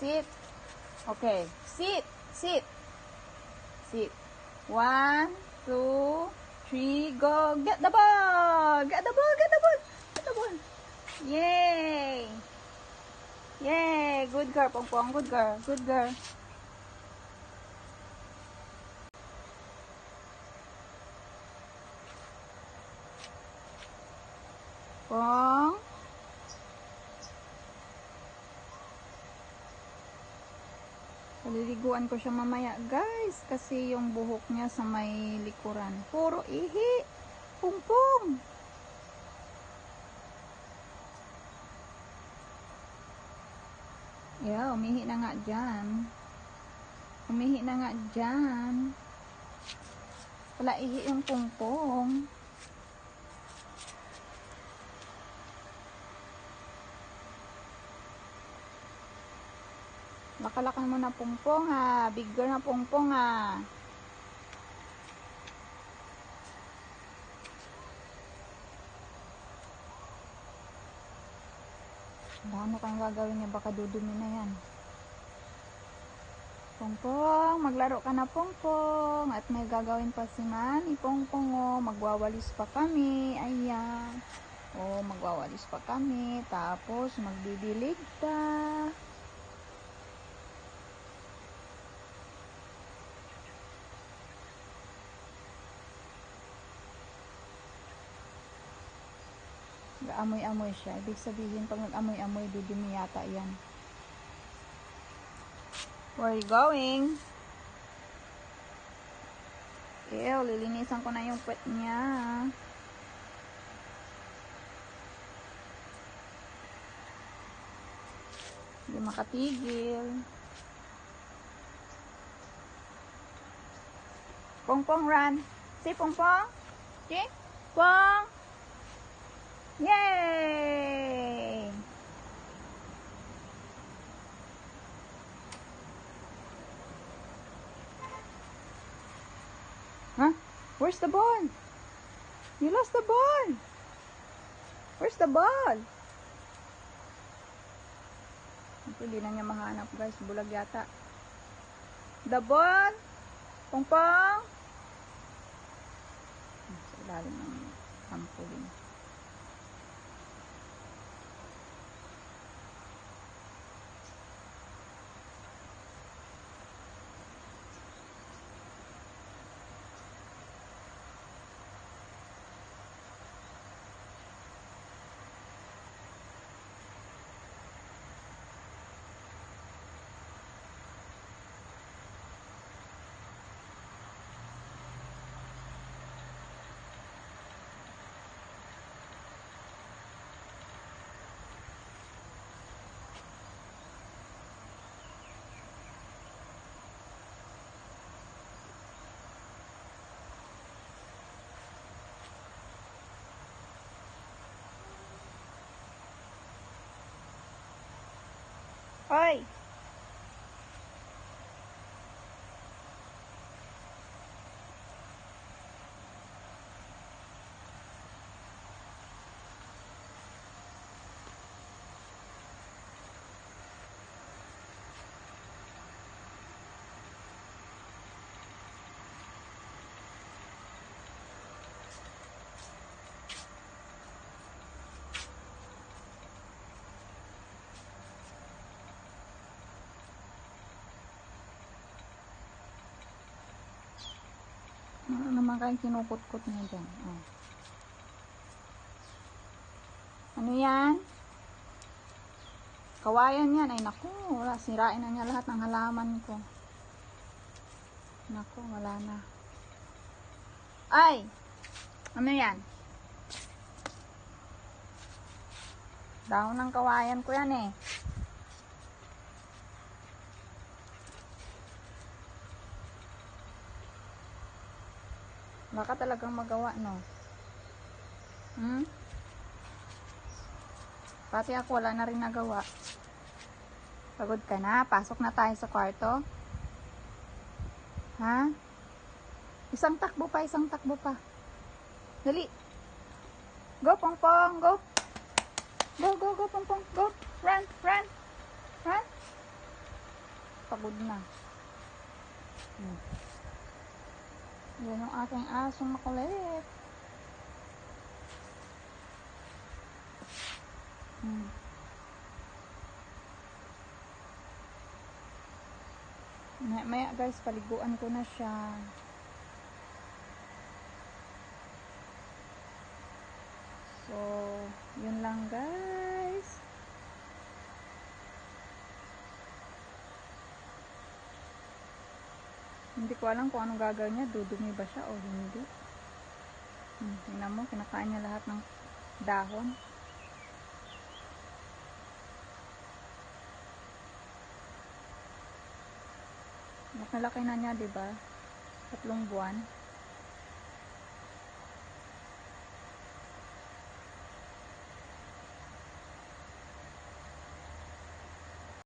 Sit. Okay. Sit. Sit. Sit. One, two, three, go. Get the ball. Get the ball. Get the ball. Get the ball. Yay. Yay. Good girl, Pong Pong. Good girl. Good girl. Pong. Paliliguan ko siya mamaya, guys. Kasi yung buhok niya sa may likuran. Puro ihi. Pungpong. Yeah, umihi na nga dyan. Umihi na nga dyan. Wala ihi yung pungpong. Lakalakan mo na pungpong ha. Big girl na pungpong ha. Ano kang gagawin niya? Baka dudumi na yan. Pongpong, maglaro ka na pongpong. At may gagawin pa si Mami pongpong oh. Magwawalis pa kami. Ayan. Oh, magwawalis pa kami. Tapos, magbibilig pa. Nag-amoy-amoy siya. Ibig sabihin, pag nag-amoy-amoy, dudumi yata yan. Where are you going? Ew, lilinisan ko na yung puwet niya. Hindi makatigil. Pong-pong run. Say pong-pong. Okay? Pong! Yay! Huh? Where's the ball? You lost the ball. Where's the ball? Ito, hindi na niya mahanap guys. Bulag yata. The ball. Pongpong. Sa ilalim ng trampoline. Oi. Ano naman kayong kinukot-kot niya dyan? Oh. Ano yan? Kawayan yan. Ay naku, wala. Sirain na niya lahat ng halaman ko. Naku, wala na. Ay! Ano yan? Dahon ng kawayan ko yan eh. Baka talagang magawa, no? Hmm? Pati ako wala na rin nagawa. Pagod ka na? Pasok na tayo sa kwarto? Ha? Isang takbo pa, isang takbo pa. Dali. Go, pong pong, go. Go, go, go, pong pong, go. Run, run. Run. pagod na. Hmm. Yan ang aking asong makulit. Hmm. Maya, guys, paliguan ko na siya. So, yun lang guys. Hindi ko alam kung anong gagawin niya. Dudumi ba siya o hindi. Hmm, tingnan mo, kinakain niya lahat ng dahon. Laki-laki na niya, di ba? Tatlong buwan.